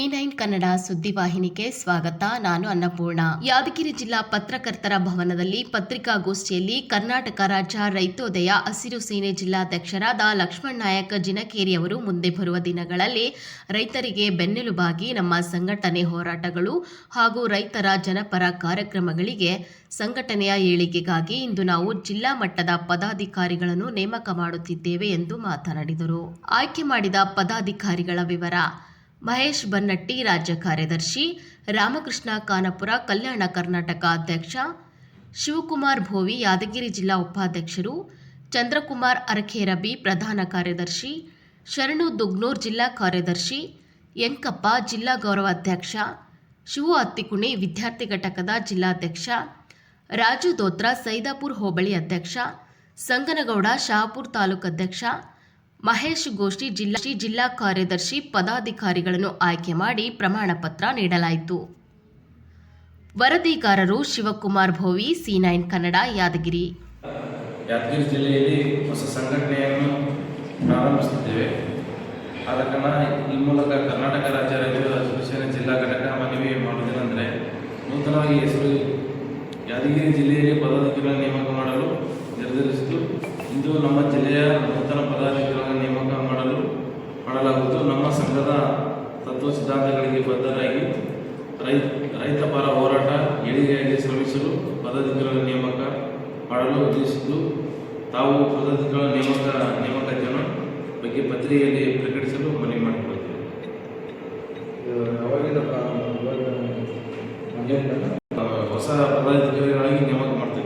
ಈ ನೈನ್ ಕನ್ನಡ ಸುದ್ದಿವಾಹಿನಿಗೆ ಸ್ವಾಗತ. ನಾನು ಅನ್ನಪೂರ್ಣ. ಯಾದಗಿರಿ ಜಿಲ್ಲಾ ಪತ್ರಕರ್ತರ ಭವನದಲ್ಲಿ ಪತ್ರಿಕಾಗೋಷ್ಠಿಯಲ್ಲಿ ಕರ್ನಾಟಕ ರಾಜ್ಯ ರೈತೋದಯ ಹಸಿರು ಸೇನೆ ಜಿಲ್ಲಾಧ್ಯಕ್ಷರಾದ ಲಕ್ಷ್ಮಣ್ ನಾಯಕ ಜಿನಕೇರಿ ಅವರು ಮುಂದೆ ಬರುವ ದಿನಗಳಲ್ಲಿ ರೈತರಿಗೆ ಬೆನ್ನೆಲುಬಾಗಿ ನಮ್ಮ ಸಂಘಟನೆ ಹೋರಾಟಗಳು ಹಾಗೂ ರೈತರ ಜನಪರ ಕಾರ್ಯಕ್ರಮಗಳಿಗೆ ಸಂಘಟನೆಯ ಏಳಿಗೆಗಾಗಿ ಇಂದು ನಾವು ಜಿಲ್ಲಾ ಮಟ್ಟದ ಪದಾಧಿಕಾರಿಗಳನ್ನು ನೇಮಕ ಮಾಡುತ್ತಿದ್ದೇವೆ ಎಂದು ಮಾತನಾಡಿದರು. ಆಯ್ಕೆ ಮಾಡಿದ ಪದಾಧಿಕಾರಿಗಳ ವಿವರ. ಮಹೇಶ್ ಬನ್ನಟ್ಟಿ ರಾಜ್ಯ ಕಾರ್ಯದರ್ಶಿ, ರಾಮಕೃಷ್ಣ ಕಾನಪುರ ಕಲ್ಯಾಣ ಕರ್ನಾಟಕ ಅಧ್ಯಕ್ಷ, ಶಿವಕುಮಾರ್ ಭೋವಿ ಯಾದಗಿರಿ ಜಿಲ್ಲಾ ಉಪಾಧ್ಯಕ್ಷರು, ಚಂದ್ರಕುಮಾರ್ ಅರಖೇರಬಿ ಪ್ರಧಾನ ಕಾರ್ಯದರ್ಶಿ, ಶರಣು ದುಗ್ನೂರ್ ಜಿಲ್ಲಾ ಕಾರ್ಯದರ್ಶಿ ಯಂಕಪ್ಪ ಜಿಲ್ಲಾ ಗೌರವಾಧ್ಯಕ್ಷ ಶಿವು ಅತ್ತಿಕುಣಿ ವಿದ್ಯಾರ್ಥಿ ಘಟಕದ ಜಿಲ್ಲಾಧ್ಯಕ್ಷ, ರಾಜು ದೋತ್ರ ಸೈದಾಪುರ್ ಹೋಬಳಿ ಅಧ್ಯಕ್ಷ, ಸಂಗನಗೌಡ ಶಹಾಪುರ್ ತಾಲೂಕು ಅಧ್ಯಕ್ಷ ಮಹೇಶ್ ಗೋಷ್ಠಿ ಜಿಲ್ಲಾ ಜಿಲ್ಲಾ ಕಾರ್ಯದರ್ಶಿ ಪದಾಧಿಕಾರಿಗಳನ್ನು ಆಯ್ಕೆ ಮಾಡಿ ಪ್ರಮಾಣ ಪತ್ರ ನೀಡಲಾಯಿತು. ವರದಿಗಾರರು ಶಿವಕುಮಾರ್ ಭೋವಿ, ಸಿ ನೈನ್ ಕನ್ನಡ, ಯಾದಗಿರಿ. ಯಾದಗಿರಿ ಜಿಲ್ಲೆಯಲ್ಲಿ ಹೊಸ ಸಂಘಟನೆಯನ್ನು ಪ್ರಾರಂಭಿಸುತ್ತಿದ್ದೇವೆ. ಆದ ಕಾರಣ ಈ ಮೂಲಕ ಕರ್ನಾಟಕ ರಾಜ್ಯ ರೈತರ ಅಸೋಸಿಯೇಷನ್ ಜಿಲ್ಲಾ ಘಟಕ ಮನವಿ ಮಾಡುವುದೇನೆಂದರೆ ನೂತನವಾಗಿ ಹೆಸರು ಯಾದಗಿರಿ ಜಿಲ್ಲೆಯಲ್ಲಿ ಪದಾಧಿಕಾರಿಗಳನ್ನು ನೇಮಕ ಮಾಡಲು ನಿರ್ಧರಿಸಿತು ಇಂದು ನಮ್ಮ ಜಿಲ್ಲೆಯ ನೂತನ ಮಾಡಲು ಮಾಡಲಾಗುವುದು. ನಮ್ಮ ಸಂಘದ ತತ್ವ ಸಿದ್ಧಾಂತಗಳಿಗೆ ಬದ್ಧರಾಗಿ ರೈ ರೈತ ಪರ ಹೋರಾಟ ಏಳಿಗೆಯಾಗಿ ಶ್ರಮಿಸಲು ಪದಾಧಿಕಾರಿಗಳ ನೇಮಕ ಮಾಡಲು ಉದ್ದೇಶಿಸಿದ್ದು ತಾವು ಪದಾಧಿಕಾರಿಗಳ ನೇಮಕ ನೇಮಕಾತಿಯನ್ನು ಬಗ್ಗೆ ಪತ್ರಿಕೆಯಲ್ಲಿ ಪ್ರಕಟಿಸಲು ಮನವಿ ಮಾಡಿಕೊಳ್ತೇವೆ. ಹೊಸ ಪದಾಧಿಕಾರಿಗಳಾಗಿ ನೇಮಕ ಮಾಡ್ತೇವೆ.